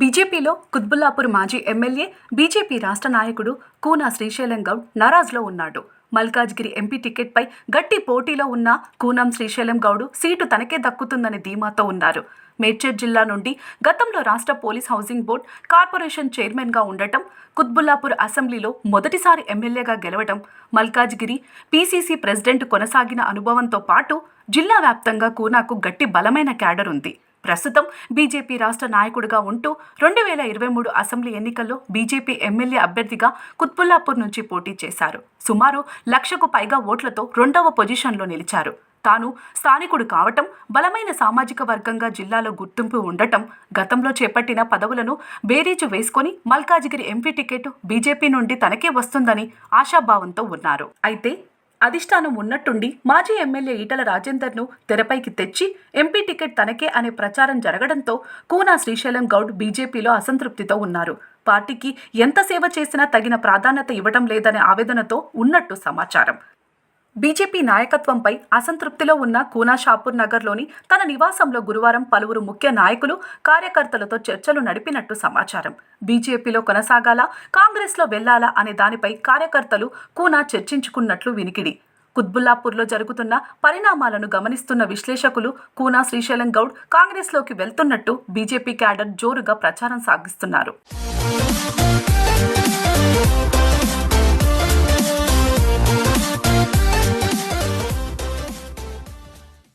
బీజేపీలో కుత్బుల్లాపూర్ మాజీ MLA BJP రాష్ట్ర నాయకుడు కూనా శ్రీశైలం గౌడ్ నరాజ్లో ఉన్నాడు. మల్కాజ్గిరి ఎంపీ టికెట్పై గట్టి పోటీలో ఉన్న కూనం శ్రీశైలం గౌడు సీటు తనకే దక్కుతుందని ధీమాతో ఉన్నారు. మేడ్చల్ జిల్లా నుండి గతంలో రాష్ట్ర పోలీస్ హౌసింగ్ బోర్డ్ కార్పొరేషన్ చైర్మన్గా ఉండటం కుత్బుల్లాపూర్ అసెంబ్లీలో మొదటిసారి ఎమ్మెల్యేగా గెలవడం మల్కాజ్గిరి పీసీసీ ప్రెసిడెంట్ కొనసాగిన అనుభవంతో పాటు జిల్లా వ్యాప్తంగా కూనాకు గట్టి బలమైన క్యాడర్ ఉంది. ప్రస్తుతం బీజేపీ రాష్ట్ర నాయకుడిగా ఉంటూ రెండు వేల ఇరవై మూడు అసెంబ్లీ ఎన్నికల్లో బీజేపీ ఎమ్మెల్యే అభ్యర్థిగా కుత్బుల్లాపూర్ నుంచి పోటీ చేశారు. సుమారు లక్షకు పైగా ఓట్లతో రెండవ పొజిషన్లో నిలిచారు. తాను స్థానికుడు కావటం బలమైన సామాజిక వర్గంగా జిల్లాలో గుర్తింపు ఉండటం గతంలో చేపట్టిన పదవులను బేరీజు వేసుకొని మల్కాజిగిరి ఎంపీ టికెట్ బీజేపీ నుండి తనకే వస్తుందని ఆశాభావంతో ఉన్నారు. అయితే అధిష్టానం ఉన్నట్టుండి మాజీ ఎమ్మెల్యే ఈటల రాజేందర్ను తెరపైకి తెచ్చి ఎంపీ టికెట్ తనకే అనే ప్రచారం జరగడంతో కూనా శ్రీశైలం గౌడ్ బీజేపీలో అసంతృప్తితో ఉన్నారు. పార్టీకి ఎంత సేవ చేసినా తగిన ప్రాధాన్యత ఇవ్వడం లేదనే ఆవేదనతో ఉన్నట్టు సమాచారం. బీజేపీ నాయకత్వంపై అసంతృప్తిలో ఉన్న కూనా షాపూర్ నగర్లోని తన నివాసంలో గురువారం పలువురు ముఖ్య నాయకులు కార్యకర్తలతో చర్చలు నడిపినట్టు సమాచారం. బీజేపీలో కొనసాగాలా కాంగ్రెస్లో వెళ్ళాలా అనే దానిపై కార్యకర్తలు కూనా చర్చించుకున్నట్లు వినికిడి. కుత్బుల్లాపూర్లో జరుగుతున్న పరిణామాలను గమనిస్తున్న విశ్లేషకులు కూనా శ్రీశైలం గౌడ్ కాంగ్రెస్లోకి వెళ్తున్నట్టు బీజేపీ క్యాడర్ జోరుగా ప్రచారం సాగిస్తున్నారు.